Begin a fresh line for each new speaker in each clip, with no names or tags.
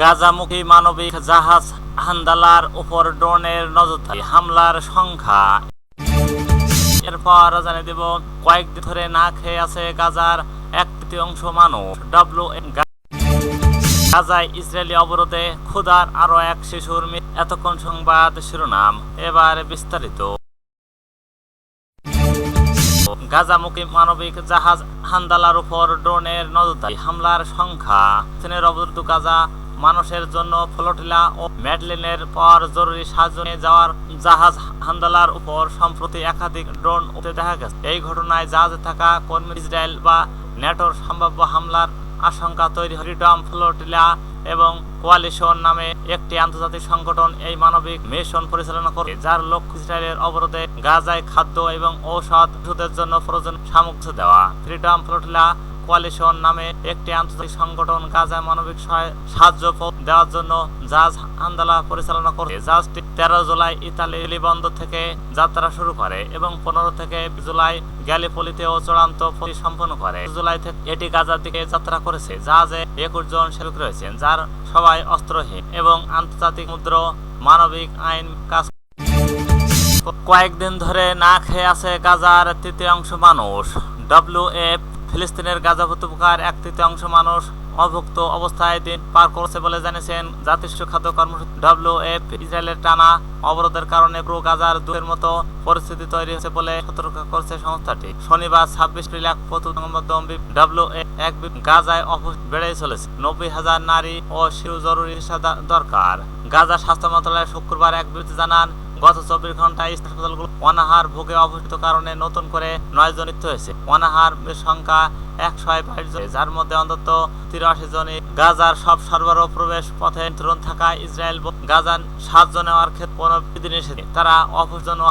গাজামুখী মানবিক জাহাজ হান্দালার উপর ড্রোনের নজরদারি হামলার সংখ্যা। এরপর জানিয়ে দেব, কয়েকদিন ধরে না খেয়ে আছে গাজার এক তৃতীয়াংশ মানুষ। ডাব্লিউ গাজায় ইসরায়েলি অবরোধে ক্ষুধার আরও এক শিশুর এতক্ষণ সংবাদ শিরোনাম। এবার বিস্তারিত। গাজামুখী মানবিক জাহাজ হান্দালার উপর ড্রোনের নজরদারি হামলার সংখ্যা। চীনের অবরুদ্ধ গাজা মানুষের জন্য ফ্লোটিলা ও ম্যাডলিনের পর জরুরি সাহায্য নিয়ে যাওয়ার জাহাজ হান্দালার উপর সম্প্রতি একাধিক ড্রোন উঠে দেখা গেছে। এই ঘটনায় জাহাজে থাকা কর্মী ইসরায়েল বা ন্যাটোর সম্ভাব্য হামলার আশঙ্কা তৈরি ফ্রিডম ফ্লোটিলা এবং কোয়ালিশন নামে একটি আন্তর্জাতিক সংগঠন এই মানবিক মিশন পরিচালনা করে, যার লক্ষ্য ইসরায়েলের অবরোধে গাজায় খাদ্য এবং ঔষধ জন্য প্রয়োজন সামগ্রী দেওয়া। ফ্রিডম ফ্লোটিলা কোয়ালিশন নামে একটি আন্তর্জাতিক সংগঠন গাজায় মানবিক সাহায্য দেওয়ার জন্য জাহাজ আন্দালা পরিচালনা করে জাহাজটি তেরো জুলাই ইতালি বন্দর থেকে যাত্রা শুরু করে এবং পনেরো থেকে জুলাই গ্যালিপলিতেও চূড়ান্ত সম্পন্ন করে। জুলাই থেকে এটি গাজার দিকে যাত্রা করেছে। জাহাজে একুশ জন শ্রমিক রয়েছেন, যার সবাই অস্ত্রহীন এবং আন্তর্জাতিক মুদ্র, মানবিক আইন কাজ কয়েকদিন ধরে না খেয়ে আছে গাজার তৃতীয়াংশ মানুষ। ডব্লিউ ফিলিস্তিনের গাজা উপত্যকার এক তৃতীয়াংশ মানুষ অভুক্ত অবস্থায় দিন পার করছে বলে জানিয়েছেন জাতিষ্ঠ খাদ্য কর্মসূচি ডব্লিউ এফ ইসরায়েলের টানা অবরোধের কারণে পুরো গাজার দুয়ের মতো পরিস্থিতি তৈরি হয়েছে বলে সতর্ক করছে সংস্থাটি। শনিবার ছাব্বিশ লাখ ডব্লিউ এক গাজায় অবস্থা বেড়ে চলেছে। নব্বই হাজার নারী ও শিশু জরুরি দরকার। গাজা স্বাস্থ্য মন্ত্রণালয় শুক্রবার এক বিবৃতি জানান গত চব্বিশ ঘন্টায় হাসপাতালগুলো অনাহার ভোগে অবস্থিত কারণে নতুন করে নয় জন মৃত্যু হয়েছে। অনাহার সংখ্যা একশো বাইশ জন যার মধ্যে অন্তত তিরাশি জনই গাজার সব সরবরাহ প্রবেশ পথে নিয়ন্ত্রণ থাকা ইসরায়েল সাহায্য ক্ষেত্রে তারা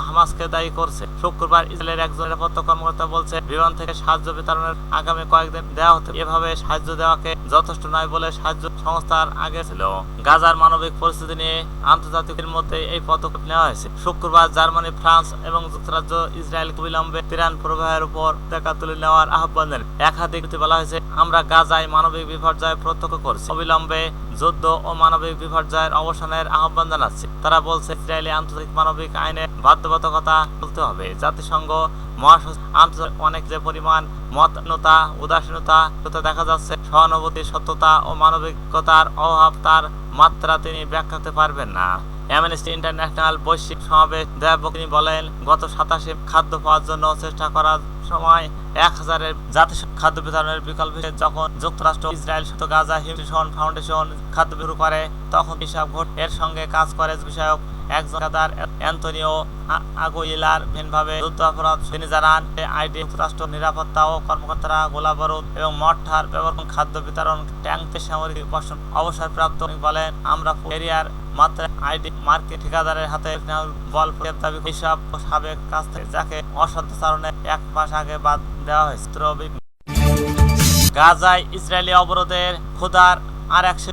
হামাসকে দায়ী করছে। শুক্রবার ইসরায়েলের একজন নিরাপত্তা কর্মকর্তা বলছে বিমান থেকে সাহায্য বিতরণের আগামী কয়েকদিন দেওয়া হতে এভাবে সাহায্য দেওয়াকে যথেষ্ট নয় বলে সাহায্য সংস্থার আগে ছিল। গাজার মানবিক পরিস্থিতি নিয়ে আন্তর্জাতিকের মধ্যে এই পদক্ষেপ নেওয়া হয়েছে। শুক্রবার জার্মানি, ফ্রান্স এবং যুক্তরাজ্য ইসরায়েল বিলম্বে তিরান প্রবাহের উপর দেখা তুলে নেওয়ার আহ্বান জানায়। একাধিক বিবৃতিতে বলা হয়েছে, আমরা গাজায় মানবিক বিপর্যয় প্রত্যক্ষ করছি। অবিলম্বে যুদ্ধ ও মানবিক বিপর্যয়ের অবসানের আহ্বান জানাচ্ছে। তারা বলছে, ইসরায়েলি আন্তর্জাতিক মানবিক আইনের বাধ্যবাধকতা বলতে হবে। জাতিসংঘ, মহাসচিব আন্তর্জাতিক অনেক যে পরিমাণ মতনতা, উদাসীনতা দেখা যাচ্ছে, সহানুভূতি, সত্যতা ও মানবিকতার অভাব তার মাত্রা তিনি ব্যাখ্যা করতে পারবেন না। অ্যামনেস্টি ইন্টারন্যাশনাল বৈশ্বিক সমাবেশ দেব তিনি বলেন, গত সাতাশে খাদ্য পাওয়ার জন্য চেষ্টা করার সময় এক হাজারের জাতিসংঘ খাদ্য বিতরণের বিকল্প যখন যুক্তরাষ্ট্র, ইসরায়েল সত্য গাজা হিমশন ফাউন্ডেশন খাদ্য শুরু করে, তখন হিসাব ঘট এর সঙ্গে কাজ করে, বিষয়ক একজন ঠিকাদার অ্যান্তনিও আগুইলার ভিন্নভাবে যুদ্ধ অপরাধ তিনি জানান। আইডি যুক্তরাষ্ট্র নিরাপত্তা ও কর্মকর্তারা গোলাবারুদ এবং মঠার ব্যবহার খাদ্য বিতরণ, ট্যাঙ্কে সামরিক বর্ষণ অবসরপ্রাপ্ত বলেন। আমরা এরিয়ার মাত্র আইডি মার্কেট ঠিকাদারের হাতে বল দাবি হিসাব সাবেক কাছ থেকে যাকে অসদাচরণে এক মাস আগে বাদ দেওয়া হয়েছে। গাজায় ইসরায়েলি অবরোধের ক্ষুধার আর একশো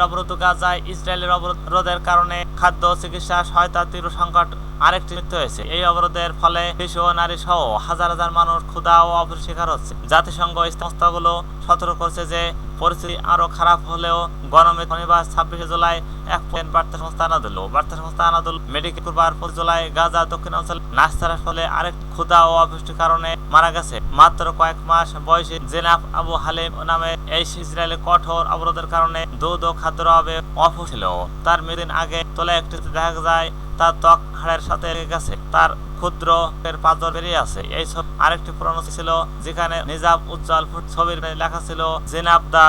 অবরোধ গাজায় ইসরায়েলের অবরোধের কারণে খাদ্য চিকিৎসা সহায়তা তীব্র সংকট আরেকটি মৃত্যু হয়েছে। এই অবরোধের ফলে শিশু ও নারী সহ হাজার হাজার মানুষ ক্ষুধা ও অপর শিকার হচ্ছে। জাতিসংঘ সংস্থাগুলো সতর্ক করছে যে, পরিস্থিতি আরও খারাপ হলেও গরমে শনিবার ছাব্বিশে জুলাই এক পয়েন্ট বার্তা সংস্থা আনাদুল। বার্তা সংস্থা আনাদুল মেডিকেল করবার পর জুলাই গাজা দক্ষিণ অঞ্চল নাস্তার ফলে আরেক ক্ষুধা ও অপুষ্টির কারণে মারা গেছে। মাত্র কয়েক মাস বয়সী জেনাফ আবু হালিম নামে এই ইসরায়েলের কঠোর অবরোধের কারণে দুধ ও খাদ্যের অভাবে অফ ছিল তার মেদিন আগে তোলা একটি দেখা যায় তার ত্বক হাড়ের সাথে গেছে। তার ক্ষুদ্র এর পাথর বেরিয়ে আছে। এই ছবি আরেকটি পুরনো ছিল, যেখানে নিজাব উজ্জ্বল ছবির লেখা ছিল, জেনাব দা